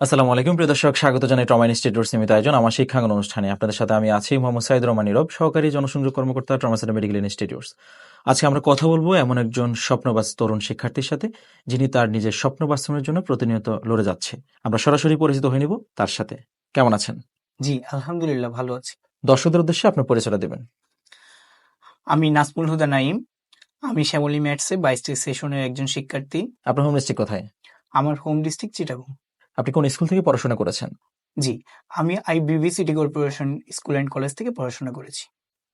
আসসালামু আলাইকুম প্রিয় দর্শক। স্বাগত জানাই ট্রমা ইনস্টিটিউট সীমিত আয়োজন আমার শিক্ষাঙ্গন অনুষ্ঠানে। আপনাদের সাথে আমি আছি মোহাম্মদ সাইদ রহমান নীরব সহকারী জনসংযোগ কর্মকর্তা ট্রমা সেন্টার মেডিকেল ইনস্টিটিউটস। আজকে আমরা কথা বলব এমন একজন স্বপ্নবাস তরুণ শিক্ষার্থীর সাথে যিনি তার নিজের স্বপ্ন বাস্তবায়নের জন্য প্রতিনিয়ত লড়ে যাচ্ছে। আমরা সরাসরি পরিচিত হয়ে নিব তার সাথে। কেমন আছেন? জি আলহামদুলিল্লাহ ভালো আছি। দর্শকদের উদ্দেশ্যে আপনার পরিচয়টা দেবেন। আমি নাসমুল হুদা নাইম আমি শ্যামলী ম্যাটসে বাইশটি সেশনের একজন শিক্ষার্থী। আপনার হোম ডিস্ট্রিক্ট কোথায়? আমার হোম ডিস্ট্রিক্ট চিটাগং। আপনি কোন স্কুল থেকে পড়াশোনা করেছেন? জি আমি IBB city corporation school and college থেকে পড়াশোনা করেছি।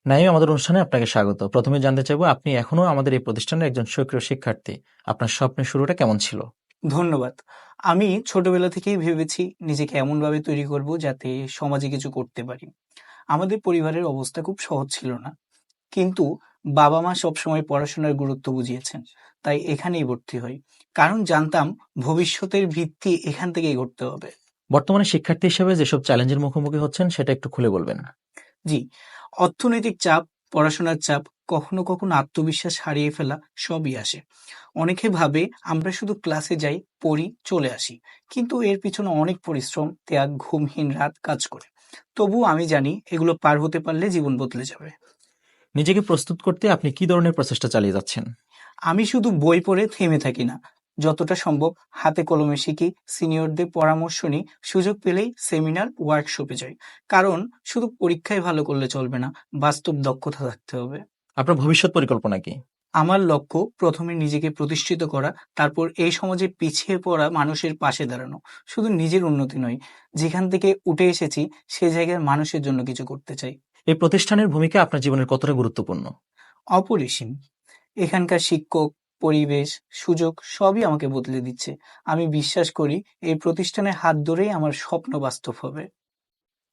নাইম আমাদের অনুষ্ঠানে আপনাকে স্বাগত। প্রথমে জানতে চাইব আপনি এখনও আমাদের এই প্রতিষ্ঠানের একজন সক্রিয় শিক্ষার্থী। আপনার স্বপ্নের শুরুটা কেমন ছিল? ধন্যবাদ। আমি ছোটবেলা থেকেই ভেবেছি নিজেকে এমনভাবে তৈরি করব যাতে সমাজে কিছু করতে পারি। আমাদের পরিবারের অবস্থা খুব সহজ ছিল না। কিন্তু বাবা মা সবসময় পড়াশোনার গুরুত্ব বুঝিয়েছেন তাই এখানেই ভর্তি হই। কারণ জানতাম ভবিষ্যতের ভিত্তি এখান থেকেই করতে হবে। বর্তমানে শিক্ষার্থী হিসেবে যেসব চ্যালেঞ্জের মুখোমুখি হচ্ছেন সেটা একটু খুলে বলবেন জি অর্থনৈতিক চাপ পড়াশোনার চাপ কখনো কখনো আত্মবিশ্বাস হারিয়ে ফেলা সবই আসে। অনেকে ভাবে আমরা শুধু ক্লাসে যাই পড়ি চলে আসি। কিন্তু এর পিছনে অনেক পরিশ্রম ত্যাগ ঘুমহীন রাত কাজ করে। তবু আমি জানি এগুলো পার হতে পারলে জীবন বদলে যাবে। নিজেকে প্রস্তুত করতে আপনি কি ধরনের প্রচেষ্টা চালিয়ে যাচ্ছেন? আমি শুধু বই পড়ে থেমে থাকি না। যতটা সম্ভব হাতে কলমে শিখি সিনিয়রদের পরামর্শ নিই সুযোগ পেলেই সেমিনার ওয়ার্কশপে যাই। কারণ শুধু পরীক্ষায় ভালো করলে চলবে না বাস্তব দক্ষতা থাকতে হবে। আপনার ভবিষ্যৎ পরিকল্পনা কি? আমার লক্ষ্য প্রথমে নিজেকে প্রতিষ্ঠিত করা তারপর এই সমাজে পিছিয়ে পড়া মানুষের পাশে দাঁড়ানো। শুধু নিজের উন্নতি নয় যেখান থেকে উঠে এসেছি সে জায়গার মানুষের জন্য কিছু করতে চাই। এই প্রতিষ্ঠানের ভূমিকা আপনার জীবনের কতটা গুরুত্বপূর্ণ? অপরিসীম। এখানকার শিক্ষক পরিবেশ সুযোগ সবই আমাকে বদলে দিচ্ছে। আমি বিশ্বাস করি এই প্রতিষ্ঠানের হাত ধরেই আমার স্বপ্ন বাস্তব হবে।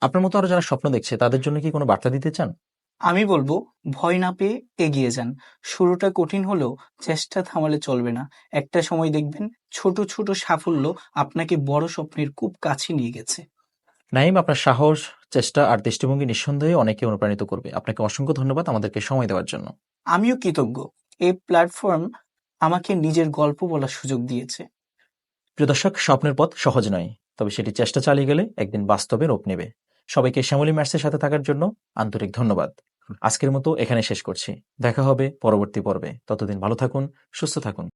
আপনার মতো আরও যারা স্বপ্ন দেখছে তাদের জন্য কি কোনো বার্তা দিতে চান? আমি বলব ভয় না পেয়ে এগিয়ে যান। শুরুটা কঠিন হলেও চেষ্টা থামালে চলবে না। একটা সময় দেখবেন ছোট ছোট সাফল্য আপনাকে বড় স্বপ্নের খুব কাছে নিয়ে গেছে। নাইম আপনার সাহস চেষ্টা আর দৃষ্টিভঙ্গি নিঃসন্দেহে অনেকে অনুপ্রাণিত করবে। আপনাকে অসংখ্য ধন্যবাদ আমাদেরকে সময় দেওয়ার জন্য। আমিও কৃতজ্ঞ। এই প্ল্যাটফর্ম আমাকে নিজের গল্প বলার সুযোগ দিয়েছে। প্রিয় দর্শক স্বপ্নের পথ সহজ নয় তবে সেটি চেষ্টা চালিয়ে গেলে একদিন বাস্তবে রূপ নেবে। সবাইকে শ্যামলী ম্যাটসের সাথে থাকার জন্য আন্তরিক ধন্যবাদ। আজকের মতো এখানে শেষ করছি। দেখা হবে পরবর্তী পর্বে। ততদিন ভালো থাকুন সুস্থ থাকুন।